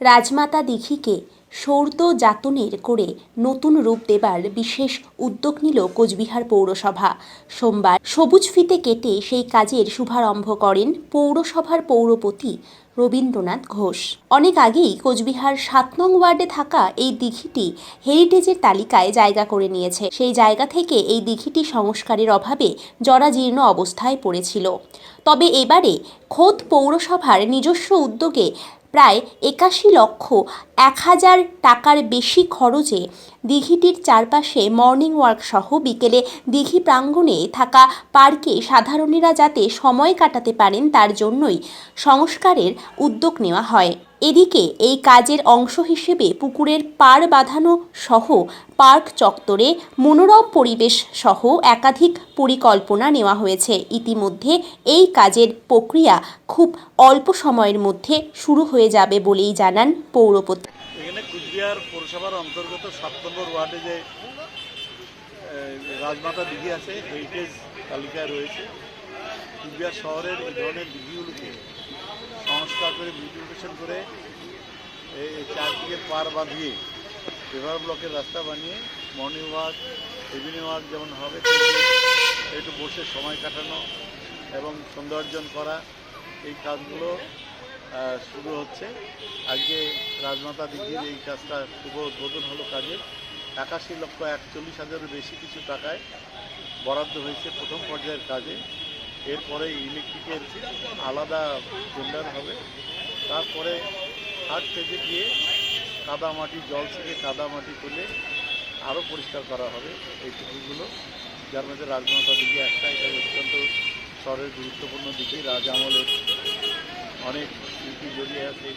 রাজমাতা দিঘিকে সৌর্দ যাতনের করে নতুন রূপ দেবার বিশেষ উদ্যোগ নিল কোচবিহার পৌরসভা। সোমবার সবুজ ফিতে কেটে সেই কাজের শুভারম্ভ করেন পৌরসভার পৌরপতি রবীন্দ্রনাথ ঘোষ। অনেক আগেই কোচবিহার সাত নং ওয়ার্ডে থাকা এই দিঘিটি হেরিটেজের তালিকায় জায়গা করে নিয়েছে। সেই জায়গা থেকে এই দিঘিটি সংস্কারের অভাবে জরাজীর্ণ অবস্থায় পড়েছিল। তবে এবারে খোদ পৌরসভার নিজস্ব উদ্যোগে প্রায় একাশি লক্ষ এক হাজার টাকার বেশি খরচে দিঘিটির চারপাশে মর্নিং ওয়ার্ক সহ বিকেলে দিঘি প্রাঙ্গণে থাকা পার্কে সাধারণেরা যাতে সময় কাটাতে পারেন তার জন্যই সংস্কারের উদ্যোগ নেওয়া হয়। এদিকে এই কাজের অংশ হিসেবে পুকুরের পাড় বাঁধানো সহ পার্ক চত্বরে মনোরম পরিবেশ সহ একাধিক পরিকল্পনা নেওয়া হয়েছে। ইতিমধ্যে এই কাজের প্রক্রিয়া খুব অল্প সময়ের মধ্যে শুরু হয়ে যাবে বলেই জানান পৌরপতি এখানে কুচবিহার পৌরসভার অন্তর্গত সাত নম্বর ওয়ার্ডে যে রাজমাতা দিঘি আছে হেরিটেজ তালিকায় রয়েছে। কুচবিহার শহরের এই ধরনের দিঘিগুলোকে করে বিউটিফিকেশন করে এই চারদিকে পার বাঁধিয়ে পেভার ব্লকের রাস্তা বানিয়ে মর্নিং ওয়াক ইভিনিং ওয়াক যেমন হবে একটু বসে সময় কাটানো এবং সৌন্দর্যন করা, এই কাজগুলো শুরু হচ্ছে। আজকে রাজমাতা দিঘির এই কাজটা শুভ উদ্বোধন হলো কাজের একাশি লক্ষ একচল্লিশ হাজারের বেশি কিছু টাকায় বরাদ্দ হয়েছে প্রথম পর্যায়ের কাজে। এরপরে ইলেকট্রিকের আলাদা টেন্ডার হবে। তারপরে থার্ড থেকে গিয়ে কাদা মাটি, জল থেকে কাদা মাটি তুলে আরও পরিষ্কার করা হবে এই পুকুরগুলো যার মধ্যে রাজমাতা দিকে একটা, এটা অত্যন্ত শহরের গুরুত্বপূর্ণ দিঘি। রাজ আমলের অনেক স্মৃতি জড়িয়ে আছে